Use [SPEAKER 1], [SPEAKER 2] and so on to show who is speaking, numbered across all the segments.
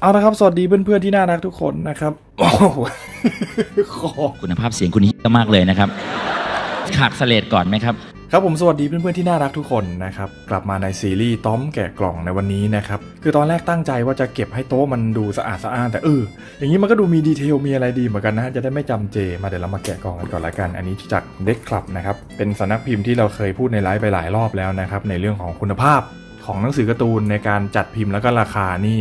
[SPEAKER 1] เอาละครับ สวัสดีเพื่อนๆที่น่ารักทุกคนนะครับ โอ้โหคอ
[SPEAKER 2] คุณภาพเสียงคุณเยอะมากเลยนะครับ ขาดสเลดก่อนไหมครับ
[SPEAKER 1] ครับผมสวัสดีเพื่อนๆที่น่ารักทุกคนนะครับกลับมาในซีรีส์ต้อมแกะกล่องในวันนี้นะครับคือตอนแรกตั้งใจว่าจะเก็บให้โต๊ะมันดูสะอาดสะอ้านแต่เอออย่างนี้มันก็ดูมีดีเทลมีอะไรดีเหมือนกันนะจะได้ไม่จำเจมาเดี๋ยวเรามาแกะกล่องกันก่อนละกัน อันนี้จากเด็กคลับนะครับเป็นสำนักพิมพ์ที่เราเคยพูดในไลฟ์ไปหลายรอบแล้วนะครับในเรื่องของคุณภาพ ของหนังสือการ์ตูนในการจัดพิมพ์แล้วก็ราคานี่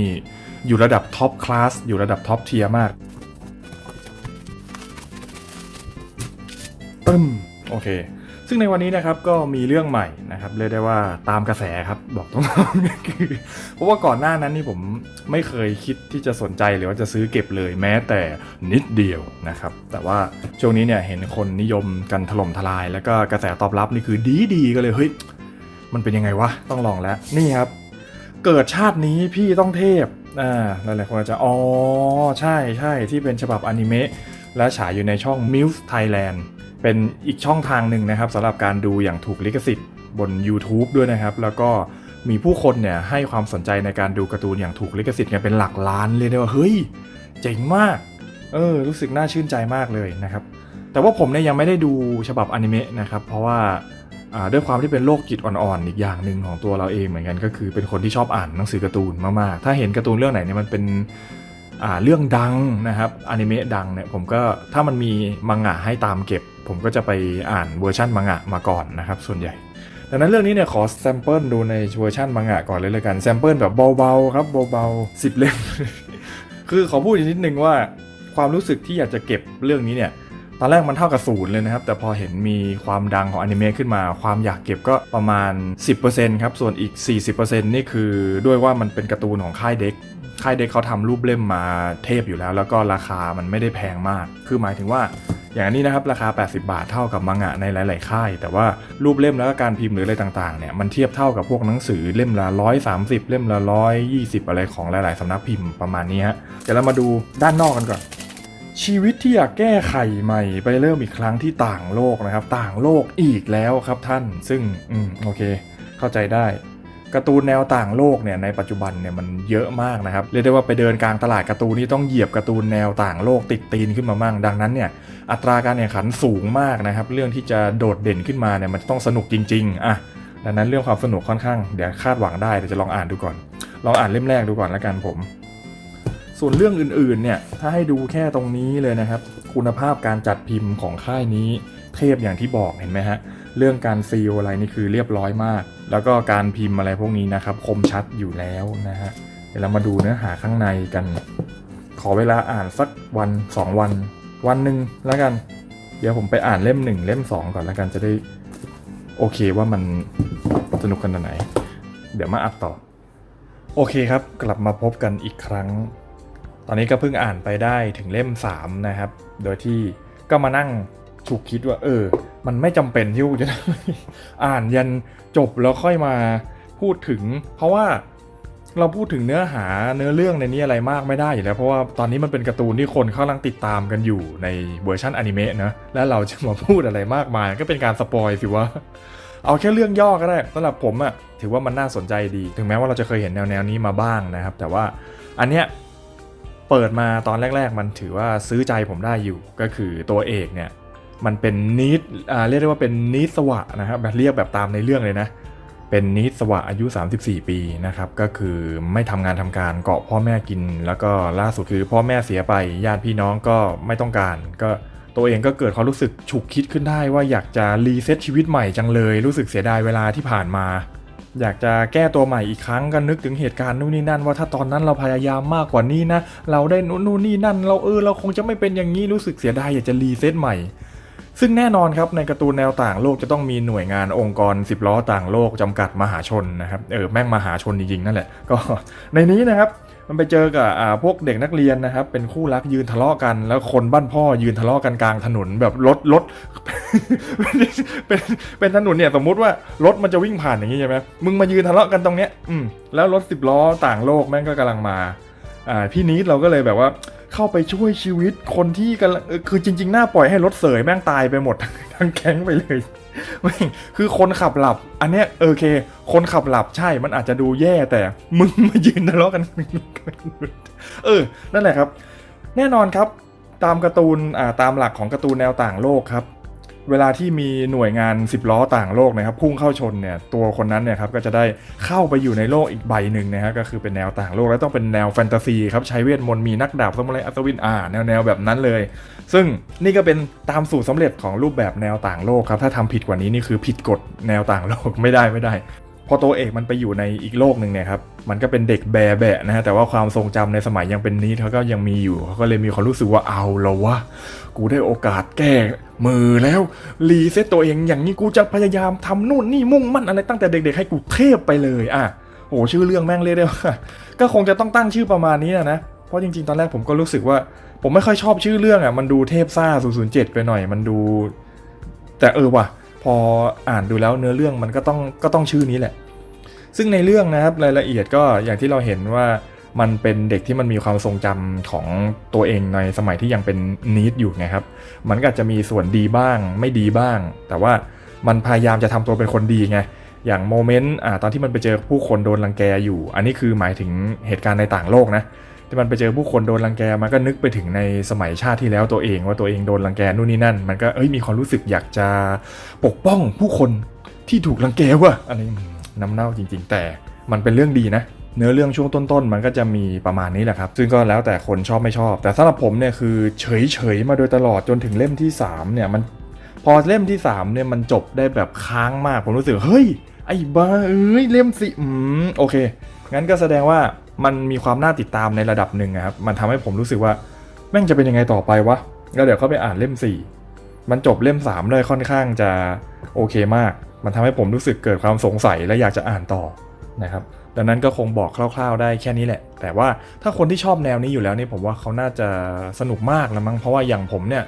[SPEAKER 1] อยู่ระดับท็อปคลาสอยู่ระดับท็อปเทียมากตึ้มโอเค ซึ่งในวันนี้นะครับก็มีเรื่องใหม่นะครับเรียกได้ว่าตามกระแสครับบอกตรงๆคือเพราะว่าก่อนหน้านั้นนี่ผมไม่เคยคิดที่จะสนใจหรือว่าจะซื้อเก็บเลยแม้แต่นิดเดียวนะครับ แต่ว่าช่วงนี้เนี่ยเห็นคนนิยมกันถล่มทลาย แล้วก็กระแสตอบรับนี่คือดีดีๆก็เลยเฮ้ย มันเป็นยังไงวะ ต้องลองแล้ว นี่ครับ เกิดชาตินี้พี่ต้องเทพ อ่า หลายๆคนจจะ อ๋อ ใช่ใช่ที่เป็นฉบับอนิเมะ และฉายอยู่ในช่อง Muse Thailand เป็นอีกช่องทางหนึ่งนะครับสำหรับการดูอย่างถูกลิขสิทธิ์บน YouTube ด้วยนะครับ แล้วก็มีผู้คนเนี่ยให้ความสนใจในการดูการ์ตูนอย่างถูกลิขสิทธิ์กันเป็นหลักล้านเลยนะว่าเฮ้ยเจ๋งมาก เออ รู้สึกน่าชื่นใจมากเลยนะครับ แต่ว่าผมเนี่ยยังไม่ได้ดูฉบับอนิเมะนะครับ เพราะว่า ด้วยความที่เป็นโรคจิตอ่อนๆอีกอย่างหนึ่งของตัวเราเองเหมือนกันก็คือเป็นคนที่ชอบอ่านหนังสือการ์ตูนมากๆ ถ้าเห็นการ์ตูนเรื่องไหนเนี่ยมันเป็นเรื่องดังนะครับอนิเมะดังเนี่ยผมก็ถ้ามันมีมังงะให้ตามเก็บ ผมก็จะไปอ่านเวอร์ชันมังงะมาก่อนนะครับส่วนใหญ่ดังนั้นเรื่องนี้เนี่ยขอแซมเปิลดูในเวอร์ชันมังงะก่อนเลยเลยกันแซมเปิลแบบเบาๆครับเบาๆสิบเล่มคือขอพูดอีกนิดนึงว่าความรู้สึกที่อยากจะเก็บเรื่องนี้เนี่ย ตอนแรกมันเท่ากับศูนย์เลยนะครับ แต่พอเห็นมีความดังของอนิเมะขึ้นมา ความอยากเก็บก็ประมาณ 10%ครับ ส่วนอีก 40%นี่คือด้วยว่ามันเป็นการ์ตูนของค่ายเด็กค่ายเด็กเขาทำรูปเล่มมาเทพอยู่แล้ว แล้วก็ราคามันไม่ได้แพงมาก คือหมายถึงว่าอย่างนี้นะครับราคา 80 บาทเท่ากับมังงะในหลาย ๆ ค่าย แต่ว่ารูปเล่มแล้วก็การพิมพ์หรืออะไรต่าง ๆ เนี่ยมันเทียบเท่ากับพวกหนังสือเล่มละ 130 เล่มละ 120 อะไรของหลาย ๆ สำนักพิมพ์ประมาณนี้ฮะเดี๋ยวเรามาดูด้านนอกกันก่อน ชีวิตที่อยากแก้ไขใหม่ไปเริ่มอีกครั้งที่ต่างโลกนะครับ ต่างโลกอีกแล้วครับท่าน ซึ่งอืมโอเค เข้าใจได้การ์ตูนแนวต่างโลกเนี่ยในปัจจุบันเนี่ยมันเยอะมากนะครับเรียกได้ว่าไปเดินกลางตลาดการ์ตูนนี่ต้องเหยียบการ์ตูนแนวต่างโลกติดตีนขึ้นมามั่งดังนั้นเนี่ยอัตราการแข่งขันสูงมากนะครับ เรื่องที่จะโดดเด่นขึ้นมาเนี่ยมันต้องสนุกจริงๆอะดังนั้นเรื่องความสนุกค่อนข้างเดี๋ยวคาดหวังได้เดี๋ยวจะลองอ่านดูก่อน ลองอ่านเล่มแรกดูก่อนแล้วกันผม ส่วนเรื่องอื่นๆเนี่ยถ้าให้ดูแค่ตรงนี้เลยนะครับ คุณภาพการจัดพิมพ์ของค่ายนี้เทพอย่างที่บอกเห็นไหมฮะเรื่องการซีลอะไรนี่คือเรียบร้อยมาก แล้วก็การพิมพ์อะไรพวกนี้นะครับคมชัดอยู่แล้วนะฮะเดี๋ยวเรามาดูเนื้อหาข้างในกัน ขอเวลาอ่านสักวัน 2 วัน วันหนึ่งแล้วกัน เดี๋ยวผมไปอ่านเล่มหนึ่งเล่มสองก่อนแล้วกันจะได้โอเคว่ามันสนุกขนาดไหน เดี๋ยวมาอัดต่อ โอเคครับ กลับมาพบกันอีกครั้ง ตอนนี้ก็เพิ่งอ่านไปได้ถึงเล่ม 3 นะครับ โดยที่ก็มานั่งฉุกคิดว่า เออ มันไม่จำเป็นที่กูจะอ่านยันจบแล้วค่อยมาพูดถึง เพราะว่าเราพูดถึงเนื้อหาเนื้อเรื่องในนี้อะไรมากไม่ได้อยู่แล้ว เพราะว่าตอนนี้มันเป็นการ์ตูนที่คนเขากำลังติดตามกันอยู่ในเวอร์ชันอนิเมะนะแล้วเราจะมาพูดอะไรมากมาย ก็เป็นการสปอยสิว่าเอาแค่เรื่องย่อก็ได้สำหรับผมอะถือว่ามันน่าสนใจดี ถึงแม้ว่าเราจะเคยเห็นแนวแนวนี้มาบ้างนะครับ แต่ว่าอันเนี้ย เปิดมาตอนแรก ๆ มันถือว่าซื้อใจผมได้อยู่ก็คือตัวเอกเนี่ย มันเป็นนิดเรียกได้ว่าเป็นนิดสวะนะครับแบบเรียกแบบตามในเรื่องเลยนะ เป็นนิสวะอายุ 34 ปีนะครับ ก็คือไม่ทำงานทำการเกาะพ่อแม่กิน แล้วก็ล่าสุดคือพ่อแม่เสียไปญาติพี่น้องก็ไม่ต้องการ ก็ตัวเองก็เกิดความรู้สึกฉุกคิดขึ้นได้ว่าอยากจะรีเซ็ตชีวิตใหม่จังเลย รู้สึกเสียดายเวลาที่ผ่านมา อยากจะแก้ตัวใหม่อีกครั้งก็นึกถึงเหตุการณ์นู่นนี่นั่น ว่าถ้าตอนนั้นเราพยายามมากกว่านี้นะ เราได้นู่นนู่นนี่นั่น เราเออเราคงจะไม่เป็นอย่างนี้รู้สึกเสียดายอยากจะรีเซ็ตใหม่ ซึ่งแน่นอนครับในการ์ตูนแนวต่างโลกจะต้องมีหน่วยงานองค์กร 10 ล้อต่างโลกจำกัดมหาชนนะครับเออแม่งมหาชนจริงๆนั่นแหละ ก็ในนี้นะครับมันไปเจอกับพวกเด็กนักเรียนนะครับ เป็นคู่รักยืนทะเลาะกัน แล้วคนบ้านพ่อยืนทะเลาะกันกลางถนนแบบรถรถ เป็นเป็นถนนเนี่ยสมมุติว่ารถมันจะวิ่งผ่านอย่างนี้ใช่ไหมมึงมายืนทะเลาะกันตรงเนี้ยอืมแล้วรถสิบล้อต่างโลกแม่งก็กำลังมาอ่าพี่นิดเราก็เลยแบบว่าเข้าไปช่วยชีวิตคนที่กำลังคือจริง ๆ หน้าปล่อยให้รถเสยแม่งตายไปหมดทั้งแก๊งไปเลยม่คือคนขับหลับ อันเนี้ยโอเค คนขับหลับใช่ มันอาจจะดูแย่แต่ มึงมายืนทะเลาะกัน เออ นั่นแหละครับ แน่นอนครับ ตามการ์ตูน อ่า ตามหลักของการ์ตูนแนวต่างโลกครับ เวลาที่มีหน่วยงาน 10 ล้อต่างโลกนะครับพุ่งเข้าชนเนี่ยตัวคนนั้นเนี่ยครับก็จะได้เข้าไปอยู่ในโลกอีกใบหนึ่งนะฮะก็คือเป็นแนวต่างโลกและต้องเป็นแนวแฟนตาซีครับใช้เวทมนต์มีนักดาบสมุไรอัศวินอ่าแนวแนวแบบนั้นเลย ซึ่งนี่ก็เป็นตามสูตรสำเร็จของรูปแบบแนวต่างโลกครับถ้าทำผิดกว่านี้นี่คือผิดกฎแนวต่างโลกไม่ได้ไม่ได้ อตัวเอกมันไปอยู่ในอีกโลกหนึ่งเนี่ยครับมันก็เป็นเด็กแบะแบะนะฮะแต่ว่าความทรงจำในสมัยยังเป็นนี้เขาก็ยังมีอยู่เขาก็เลยมีความรู้สึกว่าเอาแล้ววะกูได้โอกาสแก้มือแล้วรีเซ็ตตัวเองอย่างนี้กูจะพยายามทำนู่นนี่มุ่งมั่นอะไรตั้งแต่เด็ก ๆ ให้กูเทพไปเลยอะโหชื่อเรื่องแม่งเรียกได้ว่าก็คงจะต้องตั้งชื่อประมาณนี้นะนะเพราะจริงๆ ตอนแรกผมก็รู้สึกว่า ผมไม่ค่อยชอบชื่อเรื่องอะมันดูเทพซ่า 007 ไปหน่อยมันดู แต่เออว่ะพออ่านดูแล้วเนื้อเรื่องมันก็ต้องก็ต้องชื่อนี้แหละ ซึ่งในเรื่องนะครับรายละเอียดก็อย่างที่เราเห็นว่ามันเป็นเด็กที่มันมีความทรงจำของตัวเองในสมัยที่ยังเป็นนิดอยู่ไงครับ มันก็จะมีส่วนดีบ้างไม่ดีบ้าง แต่ว่ามันพยายามจะทำตัวเป็นคนดีไง อย่างโมเมนต์อ่าตอนที่มันไปเจอผู้คนโดนรังแกอยู่ อันนี้คือหมายถึงเหตุการณ์ในต่างโลกนะ ที่มันไปเจอผู้คนโดนรังแก มันก็นึกไปถึงในสมัยชาติที่แล้วตัวเอง ว่าตัวเองโดนรังแกนู่นนี่นั่น มันก็เอ้ยมีความรู้สึกอยากจะปกป้องผู้คนที่ถูกรังแกว่ะอันนี้ น้ำเน่าจริง ๆ แต่มันเป็นเรื่องดีนะ เนื้อเรื่องช่วงต้นๆ มันก็จะมีประมาณนี้แหละครับ ซึ่งก็แล้วแต่คนชอบไม่ชอบ แต่สำหรับผมเนี่ยคือเฉยๆมาโดยตลอดจนถึงเล่มที่สามเนี่ยมันพอเล่มที่สามเนี่ยมันจบได้แบบค้างมาก ผมรู้สึกเฮ้ยไอ้บ้าเอ้ยเล่มสิอืมโอเค งั้นก็แสดงว่ามันมีความน่าติดตามในระดับหนึ่งอะครับ มันทำให้ผมรู้สึกว่าแม่งจะเป็นยังไงต่อไปวะ แล้วเดี๋ยวเข้าไปอ่านเล่ม 4 มันจบเล่ม3เลยค่อนข้างจะโอเคมาก มันทำให้ผมรู้สึกเกิดความสงสัยและอยากจะอ่านต่อนะครับดังนั้นก็คงบอกคร่าว ๆ ได้แค่นี้แหละ แต่ว่าถ้าคนที่ชอบแนวนี้อยู่แล้วนี่ผมว่าเขาน่าจะสนุกมากแล้วมั้งเพราะว่าอย่างผมเนี่ย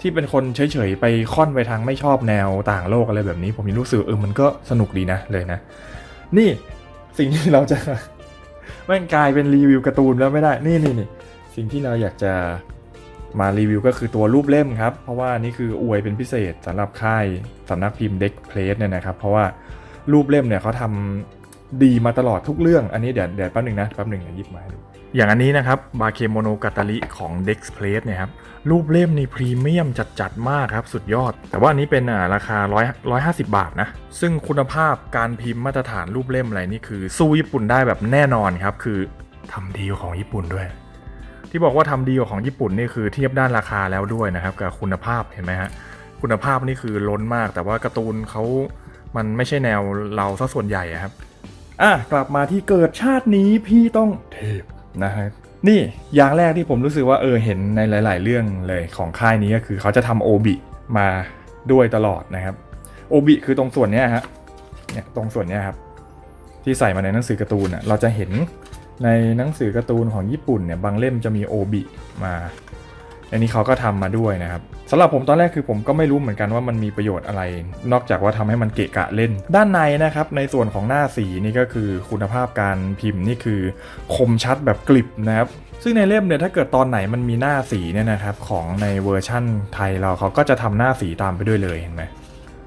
[SPEAKER 1] ที่เป็นคนเฉยๆไปค่อนไปทางไม่ชอบแนวต่างโลกอะไรแบบนี้ ผมยังรู้สึกเออมันก็สนุกดีนะเลยนะ นี่สิ่งที่เราจะแม่งกลายเป็นรีวิวการ์ตูนแล้วไม่ได้นี่นี่นี่สิ่งที่เราอยากจะ มารีวิวก็คือตัวรูปเล่มครับ เพราะว่านี่คืออวยเป็นพิเศษสำหรับค่ายสำนักพิมพ์เด็กเพลสเนี่ยนะครับ เพราะว่ารูปเล่มเนี่ยเขาทำดีมาตลอดทุกเรื่อง อันนี้เดี๋ยวเดี๋ยวแป๊บหนึ่งนะแป๊บหนึ่งเดี๋ยวหยิบมาให้ดูอย่างอันนี้นะครับบาเคโมโนกาตาลิของ Dex p l a t e เนี่ยครับรูปเล่มนี่พรีเมียมจัดๆมากครับ สุดยอด แต่ว่าอันนี้เป็นอ่าราคา 100 150 บาทนะ ซึ่งคุณภาพการพิมพ์มาตรฐานรูปเล่มอะไรนี่คือ สู้ญี่ปุ่นได้แบบแน่นอนครับ คือทำดีของญี่ปุ่นด้วย ที่บอกว่าทำดีกว่าของญี่ปุ่นนี่คือเทียบด้านราคาแล้วด้วยนะครับ กับคุณภาพเห็นไหมฮะคุณภาพนี่คือล้นมาก แต่ว่าการ์ตูนเขามันไม่ใช่แนวเราซะส่วนใหญ่ครับอะกลับมาที่เกิดชาตินี้พี่ต้องเทพนะฮะนี่อย่างแรกที่ผมรู้สึกว่าเออเห็นในหลาย ๆ เรื่องเลยของค่ายนี้ก็คือเขาจะทำโอบิมาด้วยตลอดนะครับโอบิคือตรงส่วนเนี้ยฮะเนี่ยตรงส่วนเนี้ยครับที่ใส่มาในหนังสือการ์ตูนอะเราจะเห็น ในหนังสือการ์ตูนของญี่ปุ่นเนี่ยบางเล่มจะมีโอบิมาอันนี้เขาก็ทำมาด้วยนะครับสำหรับผมตอนแรกคือผมก็ไม่รู้เหมือนกันว่ามันมีประโยชน์อะไร นอกจากว่าทำให้มันเกะกะเล่น ด้านในนะครับ ในส่วนของหน้าสีนี่ก็คือคุณภาพการพิมพ์นี่คือคมชัดแบบกลิบนะครับซึ่งในเล่มเนี่ยถ้าเกิดตอนไหนมันมีหน้าสีเนี่ยนะครับของในเวอร์ชั่นไทยเราเขาก็จะทำหน้าสีตามไปด้วยเลยเห็นไหม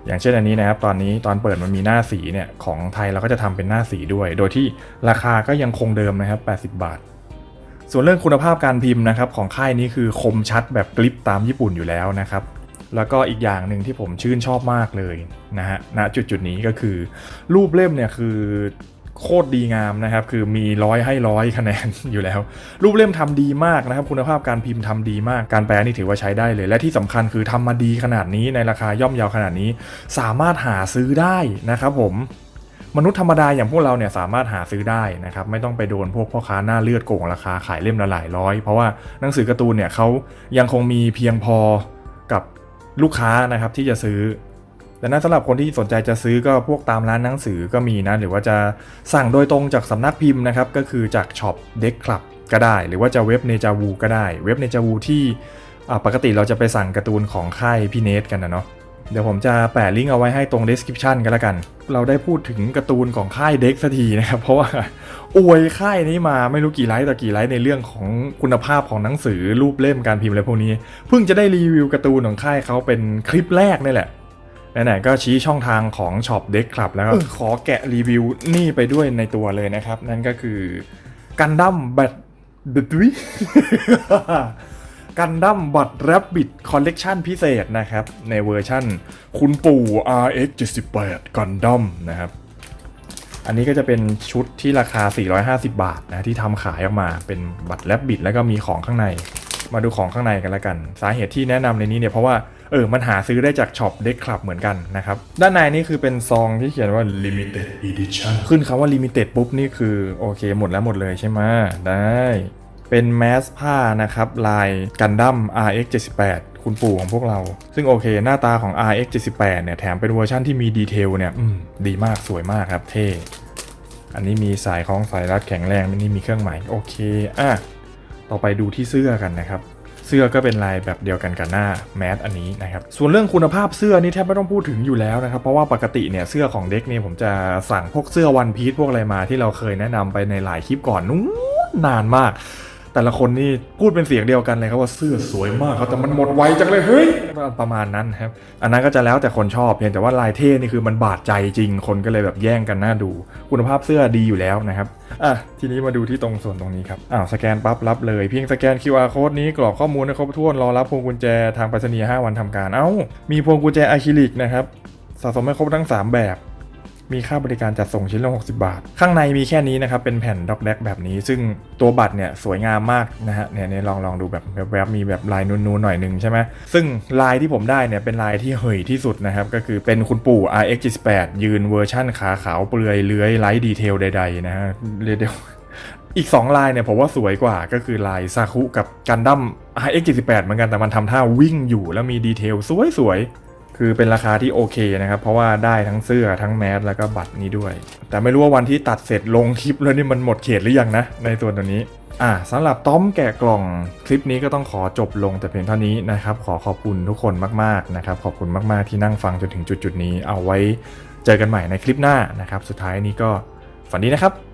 [SPEAKER 1] อย่างเช่นอันนี้นะครับตอนนี้ตอนเปิดมันมีหน้าสีเนี่ยของไทยเราก็จะทำเป็นหน้าสีด้วย โดยที่ราคาก็ยังคงเดิมนะครับ 80 บาท ส่วนเรื่องคุณภาพการพิมพ์นะครับของค่ายนี้คือคมชัดแบบกลิปตามญี่ปุ่นอยู่แล้วนะครับแล้วก็อีกอย่างหนึ่งที่ผมชื่นชอบมากเลยนะฮะณจุดจุดนี้ก็คือรูปเล่มเนี่ยคือ โคตรดีงามนะครับ คือมีร้อยให้ร้อยคะแนนอยู่แล้ว รูปเล่มทำดีมากนะครับ คุณภาพการพิมพ์ทำดีมาก การแปลนี่ถือว่าใช้ได้เลย และที่สำคัญคือทำมาดีขนาดนี้ในราคาย่อมเยาขนาดนี้ สามารถหาซื้อได้นะครับผมมนุษย์ธรรมดาอย่างพวกเราเนี่ยสามารถหาซื้อได้นะครับไม่ต้องไปโดนพวกพ่อค้าหน้าเลือดโกงราคาขายเล่มละหลายร้อย เพราะว่าหนังสือการ์ตูนเนี่ยเขายังคงมีเพียงพอกับลูกค้านะครับที่จะซื้อ ดังนั้นสำหรับคนที่สนใจจะซื้อก็พวกตามร้านหนังสือก็มีนะ หรือว่าจะสั่งโดยตรงจากสำนักพิมพ์นะครับ ก็คือจากช็อปเด็กคลับก็ได้ หรือว่าจะเว็บเนจาวูก็ได้ เว็บเนจาวูที่ปกติเราจะไปสั่งการ์ตูนของค่ายพี่เนทกันนะเนาะเดี๋ยวผมจะแปะลิงก์เอาไว้ให้ตรง description กันละกัน เราได้พูดถึงการ์ตูนของค่ายเด็กสักทีนะครับ เพราะว่าอวยค่ายนี้มาไม่รู้กี่ไลค์ต่อกี่ไลค์ในเรื่องของคุณภาพของหนังสือรูปเล่มการพิมพ์อะไรพวกนี้ เพิ่งจะได้รีวิวการ์ตูนของค่ายเขาเป็นคลิปแรกนี่แหละ ไหนๆก็ชี้ช่องทางของช็อปเด็กคลับแล้วก็ขอแกะรีวิวนี่ไปด้วยในตัวเลยนะครับ นั่นก็คือกันดั้มแบทดุดวิกันดั้มบัตร r ร b บิ t คอลเลกชันพิเศษนะครับ ในเวอร์ชั่น คุณปู่ RX 78กันดั้มนะครับ อันนี้ก็จะเป็นชุดที่ราคา 450 บาทนะที่ทำขายออกมาเป็นบัตร r ร b บิ t แล้วก็มีของข้างใน มาดูของข้างในกันแล้วกัน สาเหตุที่แนะนำในนี้เนี่ยเพราะว่า เออมันหาซื้อได้จากช็อปเด็กคลับเหมือนกันนะครับ ด้านในนี่คือเป็นซองที่เขียนว่า limited edition ขึ้นคำว่า limited ปุ๊บนี่คือโอเคหมดแล้วหมดเลยใช่ไหมได้เป็นแมสผ้านะครับ ลายกันดั้ม RX 78คุณปู่ของพวกเรา ซึ่งโอเค หน้าตาของ RX 78เนี่ยแถมเป็นเวอร์ชั่นที่มีดีเทลเนี่ยดีมากสวยมากครับเท่อันนี้มีสายคล้องสายรัดแข็งแรงนี่มีเครื่องหมายโอเคอะต่อไปดูที่เสื้อกันนะครับ เสื้อก็เป็นลายแบบเดียวกันกับหน้าแมสอันนี้นะครับส่วนเรื่องคุณภาพเสื้อนี่แทบไม่ต้องพูดถึงอยู่แล้วนะครับเพราะว่าปกติเนี่ยเสื้อของเด็กเนี่ยผมจะสั่งพวกเสื้อวันพีซพวกอะไรมาที่เราเคยแนะนำไปในหลายคลิปก่อนนู้นนานมาก แต่ละคนนี่พูดเป็นเสียงเดียวกันเลยครับว่าเสื้อสวยมากครับแต่มันหมดไวจังเลยเฮ้ยประมาณนั้นครับ อันนั้นก็จะแล้วแต่คนชอบเพียงแต่ว่าลายเท่นี่คือมันบาดใจจริง คนก็เลยแบบแย่งกันน่าดู คุณภาพเสื้อดีอยู่แล้วนะครับอะทีนี้มาดูที่ตรงส่วนตรงนี้ครับอ้าวสแกนปั๊บรับเลยเพียงสแกน QR code นี้กรอกข้อมูลให้ครบถ้วนรอรับพวงกุญแจทางไปรษณีย์5วันทำการเอ้ามีพวงกุญแจอะคริลิกนะครับสะสมให้ครบทั้ง 3 แบบ มีค่าบริการจัดส่งชิ้นละ 60 บาท ข้างในมีแค่นี้นะครับ เป็นแผ่นด็อกแดกแบบนี้ ซึ่งตัวบัตรเนี่ยสวยงามมากนะฮะ เนี่ยลองลองดูแบบแวบๆมีแบบลายนูนๆหน่อยหนึ่งใช่ไหม ซึ่งลายที่ผมได้เนี่ยเป็นลายที่เหยที่สุดนะครับ ก็คือเป็นคุณปู่ RX 78ยืนเวอร์ชั่นขาขาวเปลือยเลื้อยไร้ดีเทลใดๆนะฮะเรียกได้ว่าอีก 2 ลายเนี่ยผมว่าสวยกว่าก็คือลายซาคุกับกันดั้ม RX 78 เหมือนกันแต่มันทำท่าวิ่งอยู่แล้วมีดีเทลสวยๆ คือเป็นราคาที่โอเคนะครับ เพราะว่าได้ทั้งเสื้อทั้งแมสแล้วก็บัตรนี้ด้วย แต่ไม่รู้ว่าวันที่ตัดเสร็จลงคลิปแล้วนี่มันหมดเขตหรือยังนะ ในตัวตัวนี้อ่าสำหรับต้อมแกะกล่องคลิปนี้ก็ต้องขอจบลงแต่เพียงเท่านี้นะครับ ขอขอบคุณทุกคนมากๆนะครับ ขอบคุณมาก ๆ ที่นั่งฟังจนถึงจุดๆนี้ เอาไว้เจอกันใหม่ในคลิปหน้านะครับ สุดท้ายนี้ก็ฝันดีนะครับ